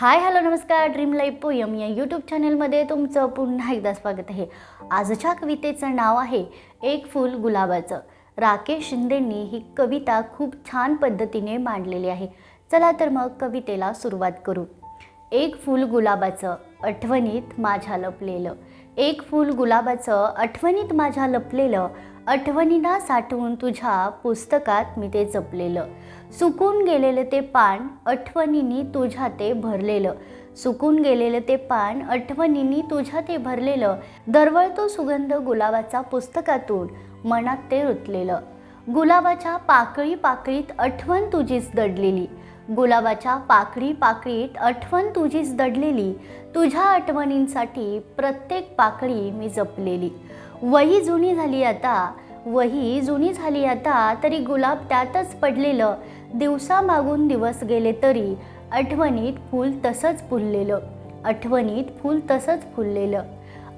हाय hello नमस्कार. Dream life poem या YouTube चॅनलमध्ये तुमचं पुन्हा एकदा स्वागत आहे. आजच्या कवितेचं नाव आहे एक फूल गुलाबाचं. राकेश शिंदेंनी ही कविता खूप छान पद्धतीने मांडलेली आहे. चला तर मग कवितेला सुरुवात करू. एक फूल गुलाबाचं आठवणीत माझ्या लपलेलं. एक फूल गुलाबाचं आठवणीत माझ्या लपलेलं. आठवणींना साठवून तुझ्या पुस्तकात मी ते जपलेलं. सुकून गेलेलं ते पान आठवणींनी तुझ्या ते भरलेलं. सुकून गेलेलं ते पान आठवणींनी तुझ्या ते भरलेलं. दरवळतो सुगंध गुलाबाचा पुस्तकातून मनात ते रुतलेलं. गुलाबाच्या पाकळी पाकळीत आठवण तुझीच दडलेली. गुलाबाच्या पाकळी पाकळीत आठवण तुझीच दडलेली. तुझ्या आठवणींसाठी प्रत्येक पाकळी मी जपलेली. वही जुनी झाली आता वही जुनी झाली आता तरी गुलाब त्यातच पडलेलं. दिवसा मागून दिवस गेले तरी आठवणीत फूल तसंच फुललेलं. आठवणीत फूल तसंच फुललेलं.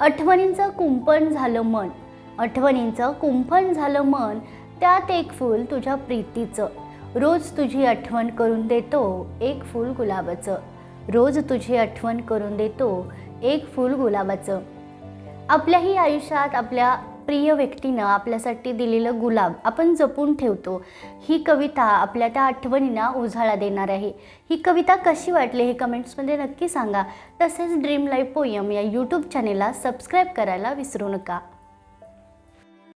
आठवणींचं कुंपण झालं मन. आठवणींचं कुंपण झालं मन. त्यात एक फूल तुझ्या प्रीतीचं. रोज तुझी आठवण करून देतो एक फूल गुलाबाचं. रोज तुझी आठवण करून देतो एक फूल गुलाबाचं. आपल्याही आयुष्यात आपल्या प्रिय व्यक्तीनं आपल्यासाठी दिलेलं गुलाब आपण जपून ठेवतो. ही कविता आपल्या त्या आठवणींना उजाळा देणार आहे. ही कविता कशी वाटली हे कमेंट्समध्ये नक्की सांगा. तसेच ड्रीम लाईफ पोयम या यूट्यूब चॅनेलला सबस्क्राईब करायला विसरू नका.